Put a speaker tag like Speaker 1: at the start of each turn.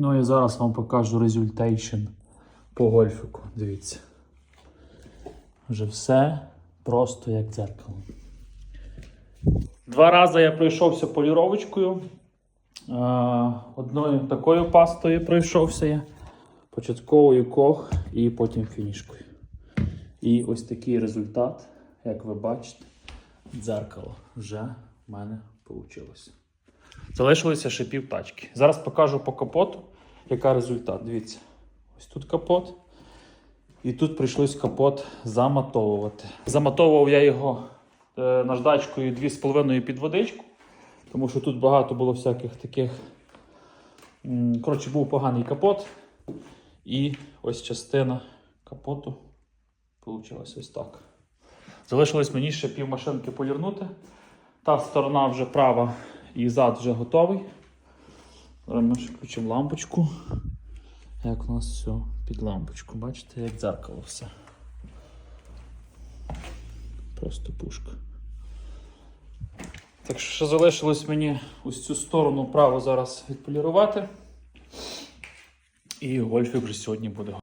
Speaker 1: Ну і зараз вам покажу результейшн по гольфику. Дивіться. Вже все просто як дзеркало. Два рази я пройшовся поліровочкою. Е, Одною такою пастою пройшовся я. Початковою кох і потім фінішкою. І ось такий результат, як ви бачите, дзеркало вже в мене вийшло. Залишилося ще пів тачки. Зараз покажу по капоту, яка результат. Дивіться, ось тут капот. І тут прийшлось капот заматовувати. Заматовував я його е, наждачкою 2,5 під водичку, тому що тут багато було всяких таких. Коротше, був поганий капот. І ось частина капоту вийшла ось так. Залишилось мені ще пів машинки полірнути. Та сторона вже права і зад вже готовий. Зараз ми ще включимо лампочку. Як у нас все під лампочку. Бачите, як дзеркало все. Просто пушка. Так що ще залишилось мені ось цю сторону право зараз відполірувати. І гольфік вже сьогодні буде.